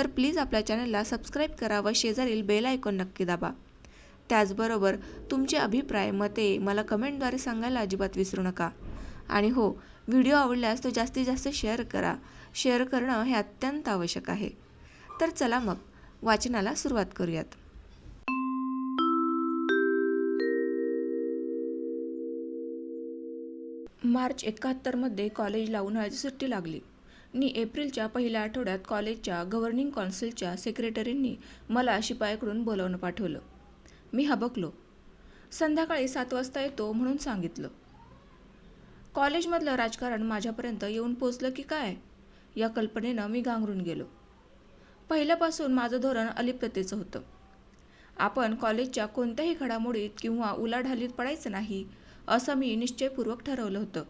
तर प्लीज आपल्या चॅनलला सबस्क्राईब करा व शेजारील बेल आयकॉन नक्की दाबा. त्याचबरोबर तुमचे अभिप्राय मते मला कमेंटद्वारे सांगायला अजिबात विसरू नका. आणि हो व्हिडिओ आवडल्यास तो जास्तीत जास्त शेअर करा. शेअर करणं हे अत्यंत आवश्यक आहे. तर चला मग वाचनाला सुरुवात करूयात. मार्च एकाहत्तरमध्ये कॉलेजला उन्हाळ्याची सुट्टी लागली. नी एप्रिलच्या पहिल्या आठवड्यात कॉलेजच्या गव्हर्निंग कौन्सिलच्या सेक्रेटरींनी मला शिपायाकडून बोलावणं पाठवलं. मी हबकलो. संध्याकाळी सात वाजता येतो म्हणून सांगितलं. कॉलेजमधलं राजकारण माझ्यापर्यंत येऊन पोचलं की काय? या कल्पनेनं मी गांगरून गेलो. पहिल्यापासून माझं धोरण अलिप्ततेचं होतं. आपण कॉलेजच्या कोणत्याही घडामोडीत किंवा उलाढालीत पडायचं नाही असं मी निश्चयपूर्वक ठरवलं होतं.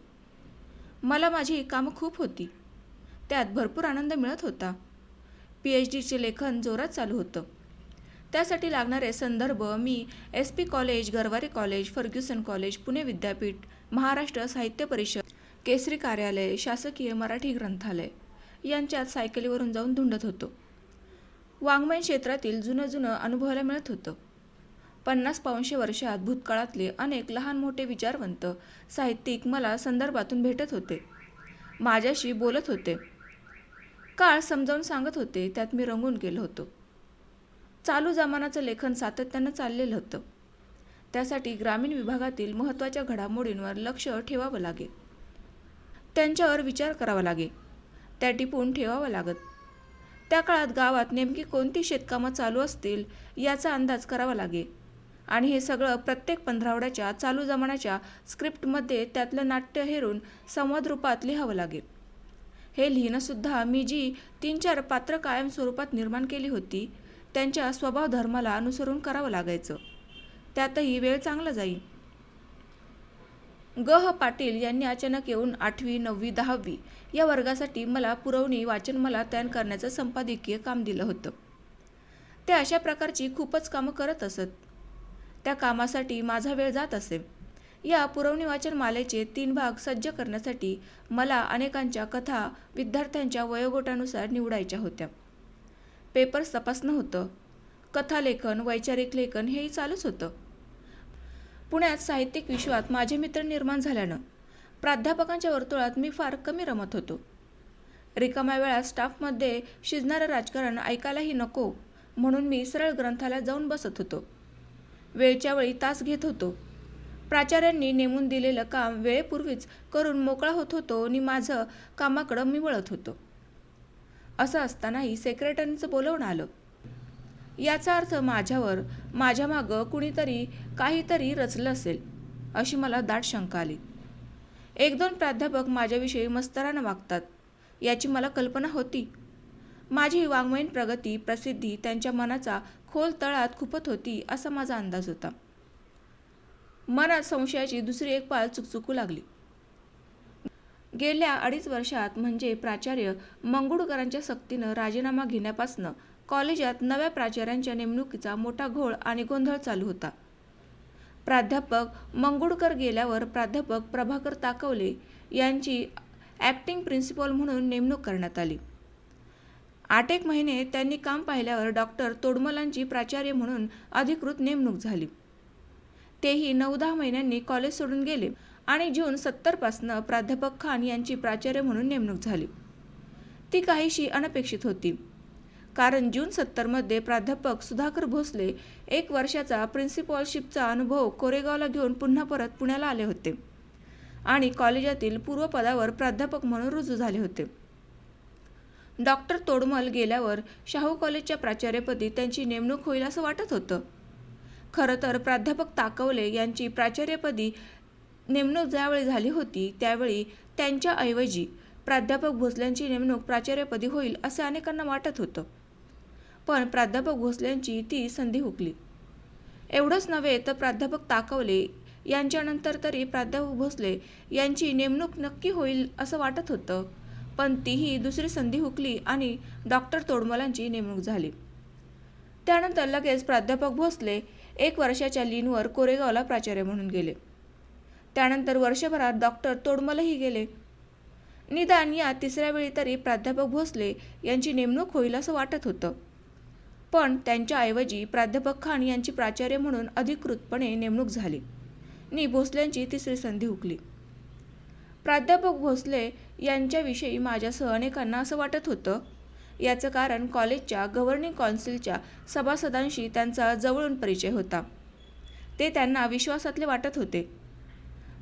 मला माझी कामं खूप होती. त्यात भरपूर आनंद मिळत होता. पी एच डीचे लेखन जोरात चालू होतं. त्यासाठी लागणारे संदर्भ मी S P college Garware college Fergusson college Pune विद्यापीठ महाराष्ट्र साहित्य परिषद केसरी कार्यालय शासकीय मराठी ग्रंथालय यांच्यात सायकलीवरून जाऊन धुंडत होतो. वाङ्मय क्षेत्रातील जुनं जुनं अनुभवायला मिळत होतं. पन्नास पाचशे वर्षात भूतकाळातले अनेक लहान मोठे विचारवंत साहित्यिक मला संदर्भातून भेटत होते. माझ्याशी बोलत होते. काळ समजावून सांगत होते त्यात मी रंगून गेलो होतो. चालू जमानाचं लेखन सातत्यानं चाललेलं होतं. त्यासाठी ग्रामीण विभागातील महत्त्वाच्या घडामोडींवर लक्ष ठेवावं लागे. त्यांच्यावर विचार करावा लागे. त्या टिपून ठेवावं लागत. त्या काळात गावात नेमकी कोणती शेतकामं चालू असतील याचा अंदाज करावा लागे. आणि हे सगळं प्रत्येक पंधरावड्याच्या चालू जमान्याच्या स्क्रिप्टमध्ये त्यातलं नाट्य हेरून संवाद रूपात लिहावं लागेल हे लिहिणंसुद्धा मी जी तीन चार पात्र कायम स्वरूपात निर्माण केली होती त्यांच्या स्वभाव धर्माला अनुसरून करावं लागायचं. त्यातही वेळ चांगला जाई. ग. ह. पाटील यांनी अचानक येऊन आठवी नववी दहावी या वर्गासाठी मला पुरवणी वाचनमाला तयार करण्याचं संपादकीय काम दिलं होतं. ते अशा प्रकारची खूपच कामं करत असत. त्या कामासाठी माझा वेळ जात असे. या पुरवणी वाचन मालेचे तीन भाग सज्ज करण्यासाठी मला अनेकांच्या कथा विद्यार्थ्यांच्या वयोगटानुसार निवडायच्या होत्या. पेपर्स तपासणं होतं. कथालेखन वैचारिक लेखन हेही चालूच होतं. पुण्यात साहित्यिक विश्वात माझे मित्र निर्माण झाल्यानं प्राध्यापकांच्या वर्तुळात मी फार कमी रमत होतो. रिकाम्या वेळात स्टाफमध्ये शिजणारं राजकारण ऐकायलाही नको म्हणून मी सरळ ग्रंथालयात जाऊन बसत होतो. वेळच्या वेळी तास घेत होतो. प्राचार्यांनी नेमून दिलेलं काम वेळेपूर्वीच करून मोकळा होत होतो आणि माझं कामाकडं मी वळत होतो. असं असतानाही सेक्रेटरीचं बोलवणं आलं. याचा अर्थ माझ्यावर माझ्या मागं कुणीतरी काहीतरी रचलं असेल अशी मला दाट शंका आली. एक दोन प्राध्यापक माझ्याविषयी मस्तरानं वागतात याची मला कल्पना होती. माझी वाङ्मयीन प्रगती प्रसिद्धी त्यांच्या मनाचा खोल तळात खुपत होती असा माझा अंदाज होता. मनात संशयाची दुसरी एक पाल चुकचुकू लागली. गेल्या अडीच वर्षात म्हणजे प्राचार्य मंगुडकरांच्या सक्तीनं राजीनामा घेण्यापासनं कॉलेजात नव्या प्राचार्यांच्या नेमणुकीचा मोठा घोळ आणि गोंधळ चालू होता. प्राध्यापक मंगुडकर गेल्यावर प्राध्यापक प्रभाकर ताकवले यांची ॲक्टिंग प्रिन्सिपॉल म्हणून नेमणूक करण्यात आली. आठ एक महिने त्यांनी काम पाहिल्यावर डॉक्टर तोडमलांची प्राचार्य म्हणून अधिकृत नेमणूक झाली. तेही नऊ दहा महिन्यांनी कॉलेज सोडून गेले आणि जून सत्तरपासनं प्राध्यापक खान यांची प्राचार्य म्हणून नेमणूक झाली. ती काहीशी अनपेक्षित होती. कारण जून सत्तरमध्ये प्राध्यापक सुधाकर भोसले एक वर्षाचा प्रिन्सिपॉलशिपचा अनुभव कोरेगावला घेऊन पुन्हा परत पुण्याला आले होते आणि कॉलेजातील पूर्वपदावर प्राध्यापक म्हणून रुजू झाले होते. डॉक्टर तोडमल गेल्यावर शाहू कॉलेजच्या प्राचार्यपदी त्यांची नेमणूक होईल असं वाटत होतं. खरं तर प्राध्यापक ताकवले यांची प्राचार्यपदी नेमणूक ज्यावेळी झाली होती त्यावेळी त्यांच्याऐवजी प्राध्यापक भोसल्यांची नेमणूक प्राचार्यपदी होईल असे अनेकांना वाटत होतं. पण प्राध्यापक भोसल्यांची ती संधी हुकली. एवढंच नव्हे तर प्राध्यापक ताकवले यांच्यानंतर तरी प्राध्यापक भोसले यांची नेमणूक नक्की होईल असं वाटत होतं पण तीही दुसरी संधी हुकली आणि डॉक्टर तोडमलांची नेमणूक झाली. त्यानंतर लगेच प्राध्यापक भोसले एक वर्षाच्या लीनवर कोरेगावला प्राचार्य म्हणून गेले. त्यानंतर वर्षभरात डॉक्टर तोडमलही गेले. निदान या तिसऱ्या वेळी तरी प्राध्यापक भोसले यांची नेमणूक होईल असं वाटत होतं. पण त्यांच्याऐवजी प्राध्यापक खान यांची प्राचार्य म्हणून अधिकृतपणे नेमणूक झाली. नि. भोसल्यांची तिसरी संधी हुकली. प्राध्यापक भोसले यांच्याविषयी माझ्यासह अनेकांना असं वाटत होतं याचं कारण कॉलेजच्या गव्हर्निंग कौन्सिलच्या सभासदांशी त्यांचा जवळून परिचय होता. ते त्यांना विश्वासातले वाटत होते.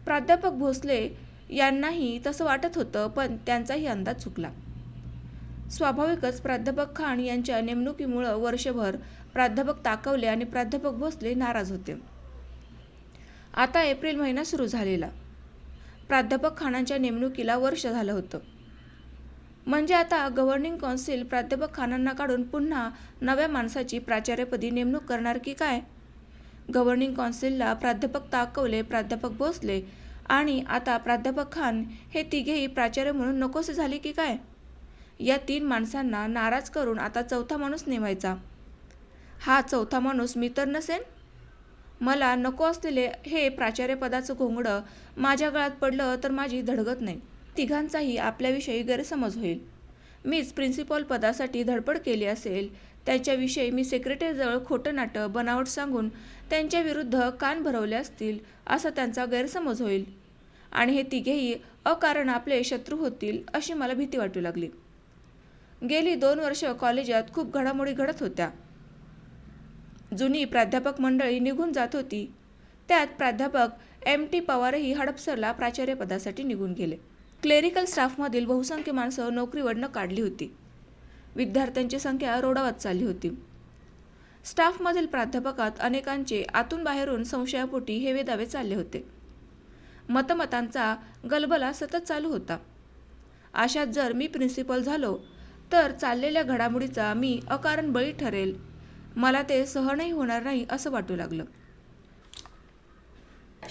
प्राध्यापक भोसले यांनाही तसं वाटत होतं पण त्यांचाही अंदाज चुकला. स्वाभाविकच प्राध्यापक खान यांच्या नेमणुकीमुळं वर्षभर प्राध्यापक ताकवले आणि प्राध्यापक भोसले नाराज होते. आता एप्रिल महिना सुरू झालेला. प्राध्यापक खानांच्या नेमणुकीला वर्ष झालं होतं. म्हणजे आता गव्हर्निंग कौन्सिल प्राध्यापक खानांना काढून पुन्हा नव्या माणसाची प्राचार्यपदी नेमणूक करणार की काय? गव्हर्निंग कौन्सिलला प्राध्यापक ताकवले प्राध्यापक भोसले आणि आता प्राध्यापक खान हे तिघेही प्राचार्य म्हणून नकोसे झाले की काय? या तीन माणसांना नाराज करून आता चौथा माणूस नेमायचा. हा चौथा माणूस मी तर नसेन? मला नको असलेले हे प्राचार्यपदाचं घोंगडं माझ्या गळ्यात पडलं तर माझी धडगत नाही. तिघांचाही आपल्याविषयी गैरसमज होईल. मीच प्रिन्सिपॉल पदासाठी धडपड केली असेल त्याच्याविषयी मी सेक्रेटरीजवळ खोटं नाटं बनावट सांगून त्यांच्याविरुद्ध कान भरवले असतील असा त्यांचा गैरसमज होईल. आणि हे तिघेही अकारण आपले शत्रू होतील अशी मला भीती वाटू लागली. गेली दोन वर्ष कॉलेजात खूप घडामोडी घडत होत्या. जुनी प्राध्यापक मंडळी निघून जात होती. त्यात प्राध्यापक एम टी पवारही हडपसरला प्राचार्यपदासाठी निघून गेले. क्लेरिकल स्टाफमधील बहुसंख्य माणसं नोकरीवरनं काढली होती. विद्यार्थ्यांची संख्या रोडावत चालली होती. स्टाफमधील प्राध्यापकात अनेकांचे आतून बाहेरून संशयापोटी हेवे दावे चालले होते. मतमतांचा गलबला सतत चालू होता. अशात जर मी प्रिन्सिपल झालो तर चाललेल्या घडामोडीचा मी अकारण बळी ठरेल. मला ते सहनही होणार नाही असं वाटू लागलं.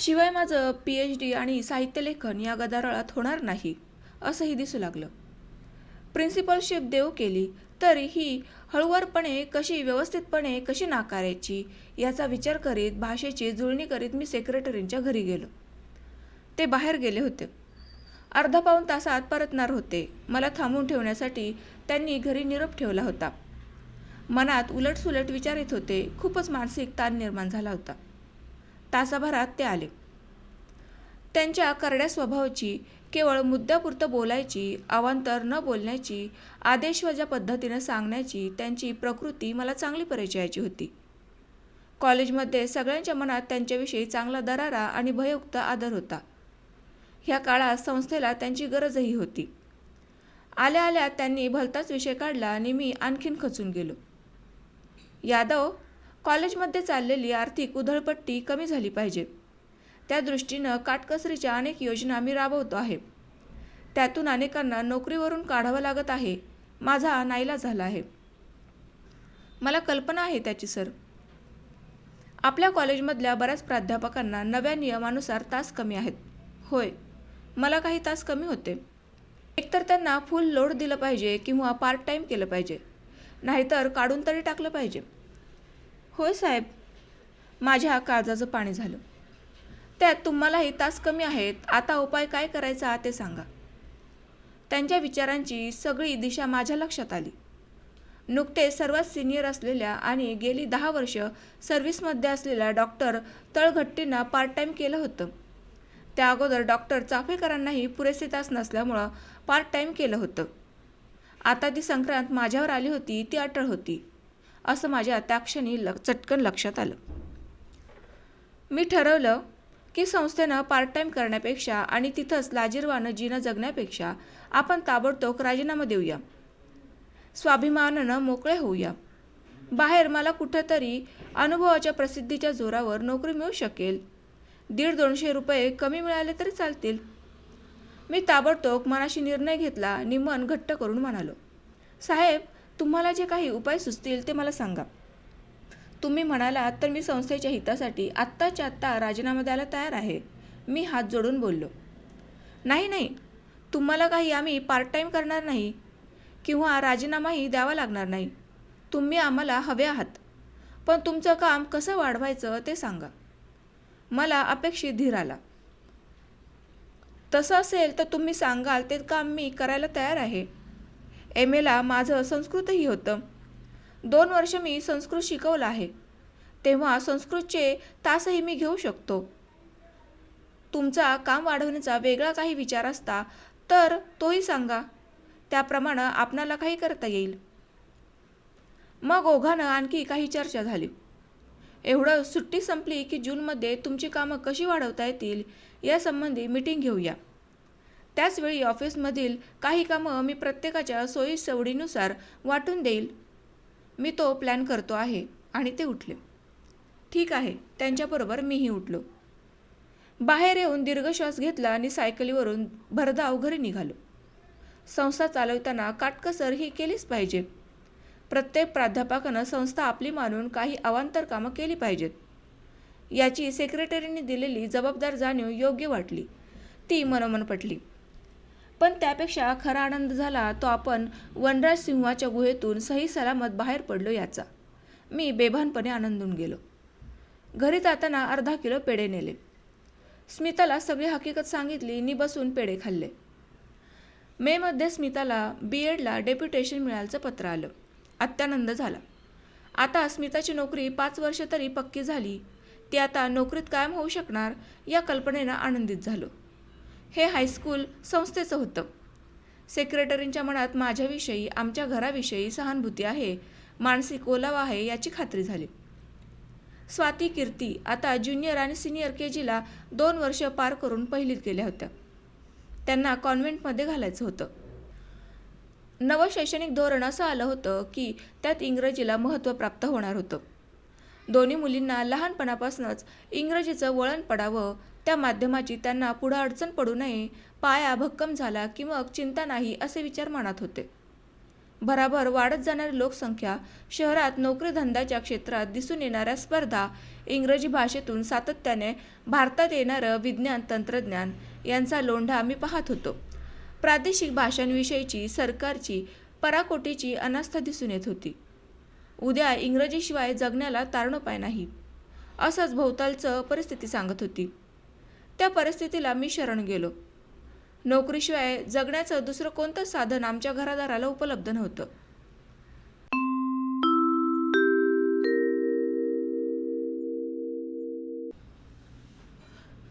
शिवाय माझं पी एच डी आणि साहित्यलेखन या गदारोळात होणार नाही असंही दिसू लागलं. प्रिन्सिपलशिप देऊ केली तरी ही हळुवारपणे कशी व्यवस्थितपणे कशी नाकारायची याचा विचार करीत भाषेची जुळणी करीत मी सेक्रेटरींच्या घरी गेलो. ते बाहेर गेले होते. अर्धा पाऊण तासात परतणार होते. मला थांबून ठेवण्यासाठी त्यांनी घरी निरोप ठेवला होता. मनात उलटसुलट विचार येत होते. खूपच मानसिक ताण निर्माण झाला होता. तासाभरात ते आले. त्यांच्या करड्या स्वभावाची केवळ मुद्द्यापुरतं बोलायची अवांतर न बोलण्याची आदेशवजा पद्धतीनं सांगण्याची त्यांची प्रकृती मला चांगली परिचयाची होती. कॉलेजमध्ये सगळ्यांच्या मनात त्यांच्याविषयी चांगला दरारा आणि भययुक्त आदर होता. ह्या काळात संस्थेला त्यांची गरजही होती. आल्या आल्या त्यांनी भलताच विषय काढला आणि मी आणखीन खचून गेलो. यादव कॉलेजमध्ये चाललेली आर्थिक उधळपट्टी कमी झाली पाहिजे. त्या दृष्टीनं काटकसरीच्या अनेक योजना मी राबवतो आहे. त्यातून अनेकांना नोकरीवरून काढावं लागत आहे. माझा नाईला झाला आहे. मला कल्पना आहे त्याची सर. आपल्या कॉलेजमधल्या बऱ्याच प्राध्यापकांना नव्या नियमानुसार तास कमी आहेत. होय मला काही तास कमी होते. एकतर त्यांना फुल लोड दिलं पाहिजे किंवा पार्ट टाईम केलं पाहिजे. नाहीतर काढून तरी टाकलं पाहिजे. होय साहेब. माझ्या काळजाचं पाणी झालं. त्यात तुम्हालाही तास कमी आहेत. आता उपाय काय करायचा ते सांगा. त्यांच्या विचारांची सगळी दिशा माझ्या लक्षात आली. नुकते सर्वात सिनियर असलेल्या आणि गेली दहा वर्ष सर्व्हिसमध्ये असलेल्या डॉक्टर तळघट्टींना पार्ट टाईम केलं होतं. त्या अगोदर डॉक्टर चाफेकरांनाही पुरेसे तास नसल्यामुळं पार्ट टाईम केलं होतं. आता ती संक्रांत माझ्यावर आली होती ती अटळ होती. असं माझ्या त्याक्षणी ल चटकन लक्षात आलं. मी ठरवलं की संस्थेनं पार्ट टाईम करण्यापेक्षा आणि तिथंच लाजीरवानं जिनं जगण्यापेक्षा आपण ताबडतोब राजीनामा देऊया. स्वाभिमानानं मोकळे होऊया. बाहेर मला कुठंतरी अनुभवाच्या प्रसिद्धीच्या जोरावर नोकरी मिळू शकेल. दीड दोनशे रुपये कमी मिळाले तरी चालतील. मी ताबडतोब मनाशी निर्णय घेतला आणि मन घट्ट करून म्हणालो साहेब तुम्हाला जे काही उपाय सुचतील ते मला सांगा. तुम्ही म्हणालात तर मी संस्थेच्या हितासाठी आत्ताच्या आत्ता राजीनामा द्यायला तयार आहे. मी हात जोडून बोललो. नाही नाही. तुम्हाला काही आम्ही पार्ट टाईम करणार नाही किंवा राजीनामाही द्यावा लागणार नाही. तुम्ही आम्हाला हवे आहात. पण तुमचं काम कसं वाढवायचं ते सांगा. मला अपेक्षित धीर आला. तसं असेल तर तुम्ही सांगाल ते काम मी करायला तयार आहे. एम एला माझं संस्कृतही होतं. दोन वर्ष मी संस्कृत शिकवलं आहे. तेव्हा संस्कृतचे तासही मी घेऊ शकतो. तुमचा काम वाढवण्याचा वेगळा काही विचार असता तर तोही सांगा. त्याप्रमाणे आपणाला काही करता येईल. मग ओघानं आणखी काही चर्चा झाली. एवढं सुट्टी संपली की जूनमध्ये तुमची कामं कशी वाढवता येतील यासंबंधी मीटिंग घेऊया. त्याचवेळी ऑफिसमधील काही कामं मी प्रत्येकाच्या सोयी सवडीनुसार वाटून देईल. मी तो प्लॅन करतो आहे आणि ते उठले. ठीक आहे त्यांच्याबरोबर मीही उठलो. बाहेर येऊन दीर्घ श्वास घेतला आणि सायकलीवरून भरधाव घरी निघालो. संस्था चालवताना काटकसर ही केलीच पाहिजे. प्रत्येक प्राध्यापकानं संस्था आपली मानून काही अवांतर कामं केली पाहिजेत. याची सेक्रेटरीने दिलेली जबाबदार जाणीव योग्य वाटली. ती मनोमन पटली. पण त्यापेक्षा खरा आनंद झाला तो आपण वनराज सिंहाच्या गुहेतून सही सलामत बाहेर पडलो याचा. मी बेभानपणे आनंदून गेलो. घरी जाताना अर्धा किलो पेढे नेले. स्मिताला सगळी हकीकत सांगितली नि बसून पेढे खाल्ले. मेमध्ये स्मिताला बी एडला डेप्युटेशन मिळाल्याचं पत्र आलं. अत्यानंद झाला. आता स्मिताची नोकरी पाच वर्ष तरी पक्की झाली. ती आता नोकरीत कायम होऊ शकणार या कल्पनेनं आनंदित झालो. हे हायस्कूल संस्थेचं होतं. सेक्रेटरींच्या मनात माझ्याविषयी आमच्या घराविषयी सहानुभूती आहे मानसिक ओलावा आहे याची खात्री झाली. स्वाती कीर्ती आता ज्युनियर आणि सिनियर के जीला दोन वर्ष पार करून पहिलीत गेल्या होत्या. त्यांना कॉन्व्हेंटमध्ये घालायचं होतं. नवं शैक्षणिक धोरण असं आलं होतं की त्यात इंग्रजीला महत्त्व प्राप्त होणार होतं. दोन्ही मुलींना लहानपणापासूनच इंग्रजीचं वळण पडावं. त्या माध्यमाची त्यांना पुढं अडचण पडू नये पाया भक्कम झाला की मग चिंता नाही असे विचार मनात होते. भराभर वाढत जाणारी लोकसंख्या शहरात नोकरीधंद्याच्या क्षेत्रात दिसून येणाऱ्या स्पर्धा इंग्रजी भाषेतून सातत्याने भारतात येणारं विज्ञान तंत्रज्ञान यांचा लोंढा मी पाहत होतो. प्रादेशिक भाषांविषयीची सरकारची पराकोटीची अनास्था दिसून येत होती. उद्या इंग्रजीशिवाय जगण्याला तारणोपाय नाही असंच भोवतालचं परिस्थिती सांगत होती. त्या परिस्थितीला मी शरण गेलो. नोकरीशिवाय जगण्याचं दुसरं कोणतं साधन आमच्या घरादाराला उपलब्ध नव्हतं.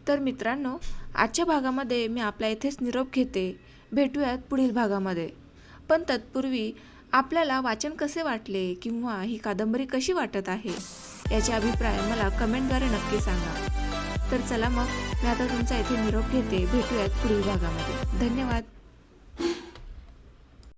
तर मित्रांनो आजच्या भागामध्ये मी आपल्या इथेच निरोप घेते. भेटूयात पुढील भागामध्ये. पण तत्पूर्वी आपल्याला वाचन कसे वाटले किंवा ही कादंबरी कशी वाटत आहे याचे अभिप्राय मला कमेंटद्वारे नक्की सांगा. तर चला मग मी आता तुमचा इथे निरोप घेते. भेटूयात पुढील भागामध्ये. धन्यवाद.